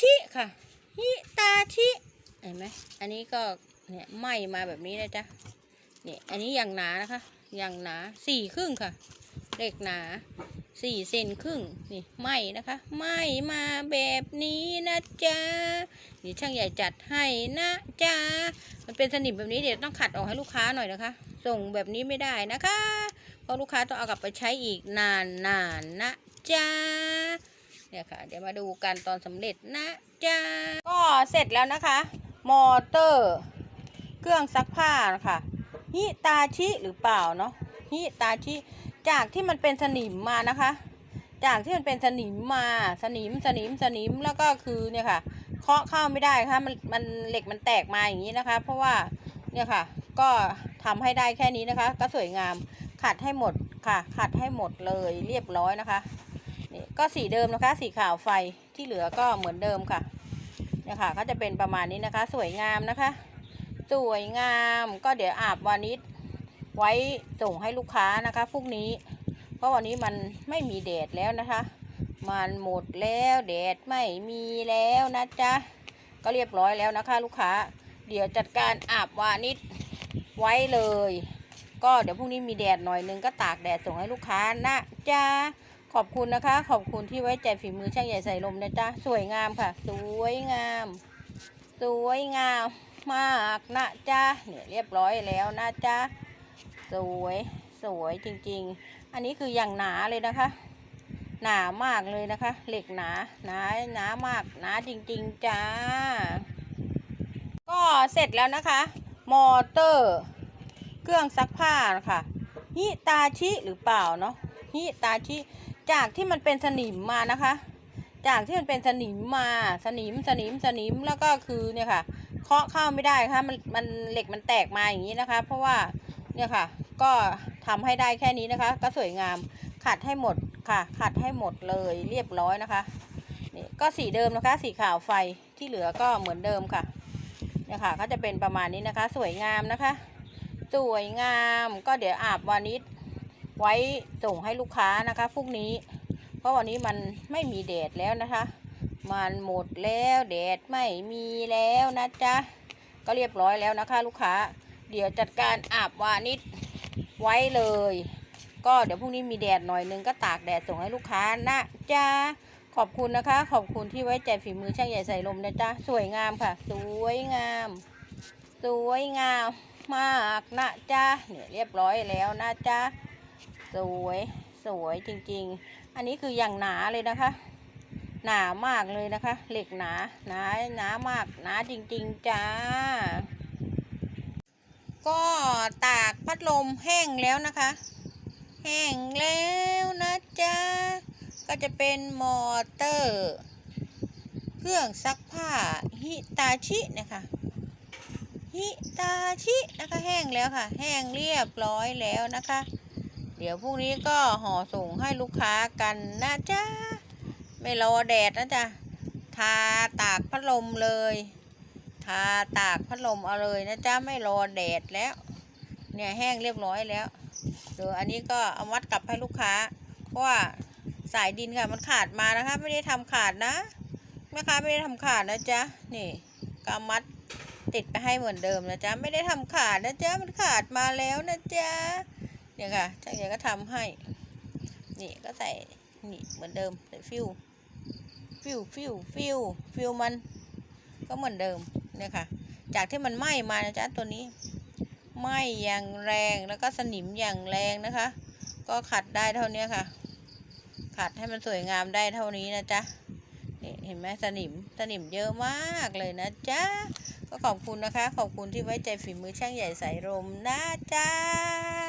ชิค่ะ ฮิตาชิ เห็นไหมอันนี้ก็เนี่ยไหมมาแบบนี้นะจ๊ะเนี่ยอันนี้อย่างหนานะคะอย่างหนาสี่ครึ่งค่ะเหล็กหนาสี่เซนครึ่งนี่ไหมนะคะไหมมาแบบนี้นะจ๊ะนี่ช่างใหญ่จัดให้นะจ๊ะมันเป็นสนิมแบบนี้เดี๋ยวต้องขัดออกให้ลูกค้าหน่อยนะคะ ส่งแบบนี้ไม่ได้นะคะ เพราะลูกค้าต้องเอากลับไปใช้อีกนานๆนนะจ๊ะ เนี่ยค่ะ เดี๋ยวมาดูกันตอนสำเร็จนะจ๊ะก็เสร็จแล้วนะคะ มอเตอร์ เครื่องซักผ้านะคะฮิตาชิหรือเปล่าเนาะฮิตาชิจากที่มันเป็นสนิมมานะคะ จากที่มันเป็นสนิมมาสนิมสนิมสนิมแล้วก็คือเนี่ยค่ะเคาะเข้าไม่ได้ค่ะมันมันเหล็กมันแตกมาอย่างนี้นะคะ เพราะว่าเนี่ยค่ะ ก็ทำให้ได้แค่นี้นะคะ ก็สวยงามขัดให้หมดค่ะ ขัดให้หมดเลยเรียบร้อยนะคะ นี่ก็สีเดิมนะคะ สีขาวไฟที่เหลือก็เหมือนเดิมค่ะเนี่ยค่ะก็จะเป็นประมาณนี้นะคะ สวยงามนะคะ สวยงามก็เดี๋ยวอาบวานิชไว้ส่งให้ลูกค้านะคะพรุ่งนี้ เพราะวันนี้มันไม่มีแดดแล้วนะคะ มันหมดแล้วแดดไม่มีแล้วนะจ๊ะก็เรียบร้อยแล้วนะคะ ลูกค้า เดี๋ยวจัดการอาบวานิชไว้เลย ก็เดี๋ยวพรุ่งนี้มีแดดหน่อยนึงก็ตากแดดส่งให้ลูกค้านะจ๊ะ ขอบคุณนะคะ ขอบคุณที่ไว้ใจฝีมือช่างใหญ่ใส่ลมนะจ๊ะ สวยงามค่ะ สวยงาม สวยงามมากนะจ๊ะเนี่ยเรียบร้อยแล้วนะจ๊ะ สวยสวยจริงๆ อันนี้คืออย่างหนาเลยนะคะ หนามากเลยนะคะ เหล็กหนาหนาหนามากหนาจริงๆจ้า ก็เสร็จแล้วนะคะ มอเตอร์ เครื่องซักผ้านะคะฮิตาชิหรือเปล่าเนาะฮิตาชิ จากที่มันเป็นสนิมมานะคะ จากที่มันเป็นสนิมมาสนิมสนิมสนิมแล้วก็คือเนี่ยค่ะเคาะเข้าไม่ได้ค่ะมันมันเหล็กมันแตกมาอย่างนี้นะคะ เพราะว่าเนี่ยค่ะ ก็ทำให้ได้แค่นี้นะคะ ก็สวยงามขัดให้หมดค่ะขัดให้หมดเลยเรียบร้อยนะคะนี่ก็สีเดิมนะคะ สีขาวไฟที่เหลือก็เหมือนเดิมค่ะเนี่ยค่ะก็จะเป็นประมาณนี้นะคะ สวยงามนะคะ สวยงามก็เดี๋ยวอาบวานิช ไว้ส่งให้ลูกค้านะคะพรุ่งนี้ เพราะวันนี้มันไม่มีแดดแล้วนะคะ มันหมดแล้วแดดไม่มีแล้วนะจ๊ะก็เรียบร้อยแล้วนะคะ ลูกค้า เดี๋ยวจัดการอาบวานิชไว้เลย ก็เดี๋ยวพรุ่งนี้มีแดดหน่อยนึงก็ตากแดดส่งให้ลูกค้านะจ๊ะขอบคุณนะคะ ขอบคุณที่ไว้ใจฝีมือช่างใหญ่ใส่ลมนะจ๊ะสวยงามค่ะ สวยงาม สวยงามมากนะจ๊ะเนี่ยเรียบร้อยแล้วนะจ๊ะ สวยสวยจริงๆ อันนี้คืออย่างหนาเลยนะคะ หนามากเลยนะคะ เหล็กหนาหนาหนามากหนาจริงๆจ้า ก็ตากพัดลมแห้งแล้วนะคะ แห้งแล้วนะจ๊ะก็จะเป็นมอเตอร์ เครื่องซักผ้าฮิตาชินะคะฮิตาชินะคะแห้งแล้วค่ะ แห้งเรียบร้อยแล้วนะคะ เดี๋ยวพรุ่งนี้ก็ห่อส่งให้ลูกค้ากันนะจ๊ะ ไม่รอแดดนะจ๊ะ ทาตากพัดลมเลย ทาตากพัดลมเอาเลยนะจ๊ะ ไม่รอแดดแล้ว เนี่ยแห้งเรียบร้อยแล้ว เดี๋ยวอันนี้ก็เอามัดกลับให้ลูกค้า เพราะว่าสายดินค่ะมันขาดมานะคะ ไม่ได้ทำขาดนะแม่ค้าไม่ได้ทำขาดนะจ๊ะ นี่ก็เอามัดติดไปให้เหมือนเดิมนะจ๊ะ ไม่ได้ทำขาดนะจ๊ะ มันขาดมาแล้วนะจ๊ะ เนี่ยค่ะช่างใหญ่ก็ทำให้ นี่ก็ใส่นี่เหมือนเดิมใส่ฟิวฟิวฟิวฟิวฟิวมันก็เหมือนเดิมเนี่ยค่ะ จากที่มันไหม้มานะจ๊ะตัวนี้ไหม้อย่างแรงแล้วก็สนิมอย่างแรงนะคะ ก็ขัดได้เท่านี้ค่ะ ขัดให้มันสวยงามได้เท่านี้นะจ๊ะนี่เห็นไหมสนิมสนิมเยอะมากเลยนะจ๊ะก็ขอบคุณนะคะ ขอบคุณที่ไว้ใจฝีมือช่างใหญ่สายลมนะจ๊ะ